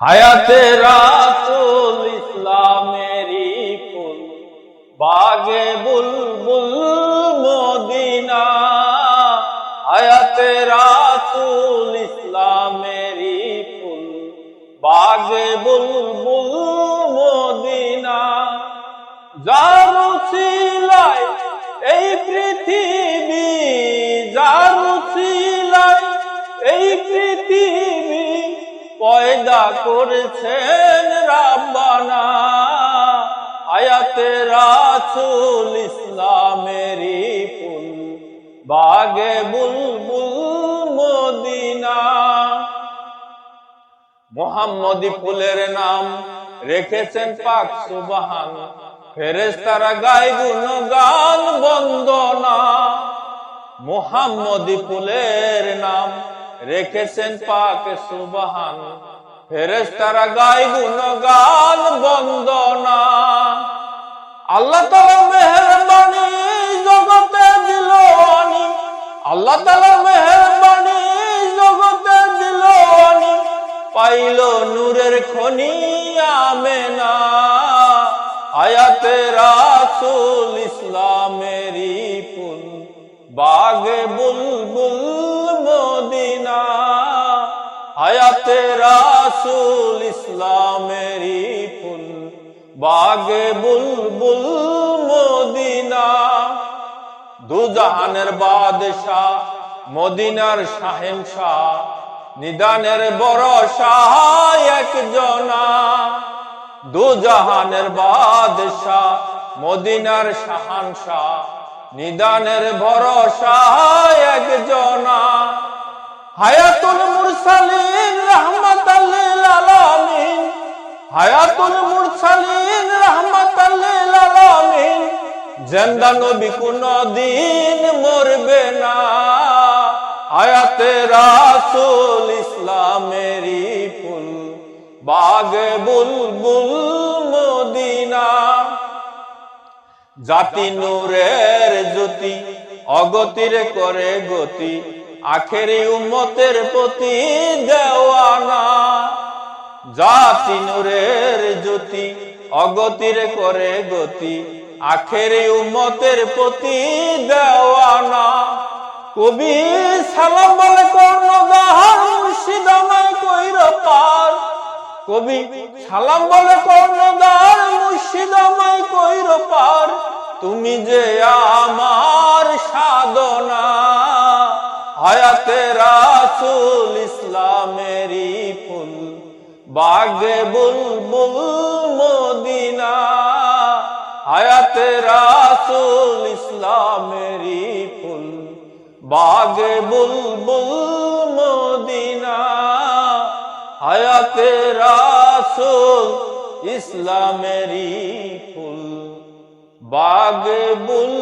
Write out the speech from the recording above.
হায়াতে রাসুল ইসলামেরি ফুল, বাগে বুলবুল মদিনা। হায়াতে রাসুল ইসলামেরি ফুল, বাগে বুলবুল মদিনা। যার করেছেন রাব্বানা আয়াতে রাসুল ইসলামেরি ফুল, বাগে বুলবুল মদিনা। মোহাম্মদী ফুলের নাম রেখেছেন পাক সুবাহান ফেরেস্তারা গায় গুণগান বন্দনা। মোহাম্মদী ফুলের নাম রেখেছেন পাক সুবাহান ফেরেস্তারা গায় গুণগান বন্দনা। আল্লাহ তালা মেহরবানি জগতে দিল আনি আল্লাহ তালা মেহরবানি জগতে দিল পাইল নূরের খনি আমেনা। আয়াতে রাসুল ইসলামেরি ফুল বাগে বুলবুল মদিনা। আয়াতে রাসুল ইসলামেরি ফুল, বাগে বুলবুল মদিনা। দুজাহানের বাদশাহ, মদিনার শাহেনশাহ, নিদানের বড় শাহ একজনা। দুজাহানের বাদশাহ, মদিনার শাহানশাহ, নিদানের ভরসা একজনা। হায়াতুল মুরসালিন রহমাতাল্লিল আলামিন হায়াতুল মুরসালিন রহমাতাল্লিল আলামিন। জিন্দা নবী দিন মরবে না। আয়াতে রাসূল ইসলামেরি ফুল, বাগে বুলবুল মদিনা। জাতি নূরের জ্যোতি, অগতির করে গতি, আখেরি উম্মতের প্রতি দেওয়ানা জাতি নূরের জ্যোতি, অগতির করে গতি, আখেরি উমতের প্রতি দেওয়ানা। কবি সালাম বলে মুর্শিদামায় কইর পার কবি সালাম বলে কর্ণদার মুর্শিদামাই কইর পার তুমি যে আমার সাধনা, হায়াতে রাসুল ইসলামেরি বাগে বুলবুল মদিনা, হায়াতে রাসুল ইসলামেরি ফুল। বাগে বুলবুল মদিনা, হায়াতে রাসুল ইসলামেরি ফুল। বাগে বুল